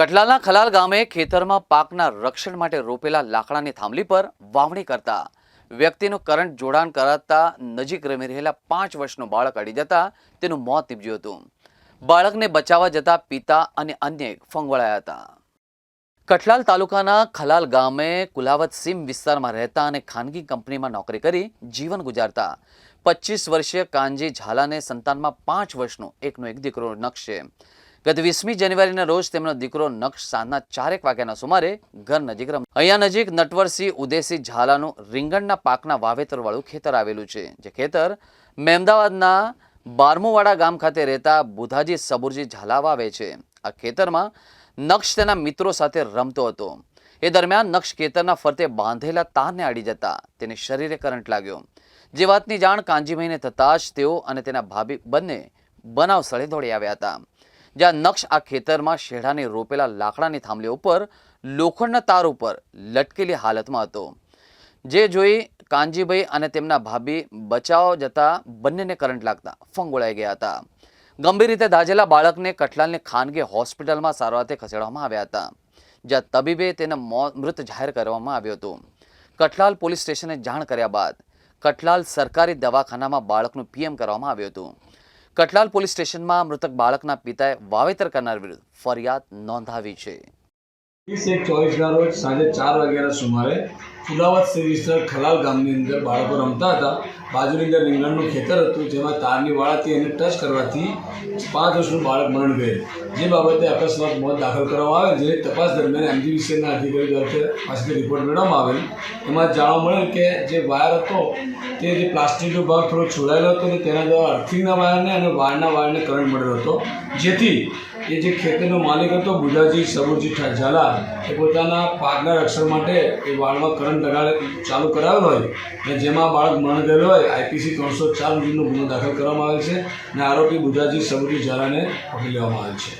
કટલાલના ખલાલ ગામે ખેતરમાં પાકના રક્ષણ માટે રોપેલા લાકડાની થાંભલી પર વાવણી કરતા વ્યક્તિનું કરંટ જોડાણ કરાતા નજીક રમી રહેલા પાંચ વર્ષનું બાળક અડી જતા તેનું મોત નીપજ્યું હતું. બાળકને બચાવવા જતા પિતા અને અન્ય ફંગવળાયા હતા. કઠલાલ તાલુકાના ખલાલ ગામે કુલાવત સીમ વિસ્તારમાં રહેતા અને ખાનગી કંપનીમાં નોકરી કરી જીવન ગુજારતા પચીસ વર્ષીય કાનજી ઝાલાને સંતાનમાં પાંચ વર્ષનો એકનો એક દીકરો નક્ષ ગત વીસમી જાન્યુઆરીના રોજ તેમનો દીકરો નક્ષ સાંજના ચારેક વાગ્યાના સુમારે ઘર નજીક રમ અહીંયા નજીક નટવરસિંહ ઉદયસિંહ ઝાલાનું રીંગણના પાકના વાવેતરવાળું ખેતર આવેલું છે, જે ખેતર મહેમદાવાદના બારમુવાડા ગામ ખાતે રહેતા બુધાજી સબુરજી ઝાલા વાવે છે. આ ખેતરમાં નક્ષ તેના મિત્રો સાથે રમતો હતો. એ દરમિયાન નક્ષ ખેતરના ફરતે બાંધેલા તારને આડી જતા તેને શરીરે કરંટ લાગ્યો. જે વાતની જાણ કાંજીભાઈને થતાં જ તેઓ અને તેના ભાભી બંને બનાવ સ્થળે દોડી આવ્યા હતા. જ્યાં નક્ષ આ ખેતરમાં શેઢાને રોપેલા લાકડાની થાંભલી ઉપર લોખંડના તાર ઉપર લટકેલી હાલતમાં હતો. જે જોઈ કાનજીભાઈ અને તેમના ભાભી બચાવ જતા બંનેને કરંટ લાગતા ફંગોળાઈ ગયા હતા. ગંભીર રીતે દાઝેલા બાળકને કઠલાલની ખાનગી હોસ્પિટલમાં સારવારથી ખસેડવામાં આવ્યા હતા, જ્યાં તબીબે તેને મૃત જાહેર કરવામાં આવ્યો હતો. કઠલાલ પોલીસ સ્ટેશને જાણ કર્યા બાદ કઠલાલ સરકારી દવાખાનામાં બાળકનું પીએમ કરવામાં આવ્યું હતું. કઠલાલ પોલીસ સ્ટેશનમાં મૃતક બાળકના પિતાએ વાવેતર કરનાર વિરુદ્ધ ફરિયાદ નોંધાવી છે. વીસ એક ચોવીસના રોજ સાંજે ચાર વાગ્યાના સુમારે ફુલાવત શ્રી ખલાલ ગામની અંદર બાળકો રમતા હતા. બાજુની અંદર રીંગણનું ખેતર હતું, જેમાં તારની વાળાથી એને ટચ કરવાથી પાંચ વર્ષનું બાળક મરણ ગયેલ જે બાબતે અકસ્માત મોત દાખલ કરવામાં આવે જે તપાસ દરમિયાન એમજીવીસીના અધિકારી દ્વારા પાસેથી રિપોર્ટ મેળવવામાં આવેલ. એમાં જાણવા મળેલ કે જે વાયર હતો, તે જે પ્લાસ્ટિકનો ભાગ થોડો છોડાયેલો હતો અને તેના દ્વારા અર્થિંગના વાયરને અને વાયરના વાયરને કરંટ મળેલો હતો. જેથી એ જે ખેતરનો માલિક હતો, બુધાજી સબુરજી ઝાલા એ પોતાના પાકના રક્ષણ માટે એ વાળમાં કરંટ લગાડે, ચાલુ કરાવેલ હોય અને જેમાં બાળક મરણ ગયેલો હોય, આઈપીસી ત્રણસો ચાર મુજબનો ગુનો દાખલ કરવામાં આવેલ છે અને આરોપી બુધાજી સબુરજી ઝાલાને પકડી લેવામાં આવેલ છે.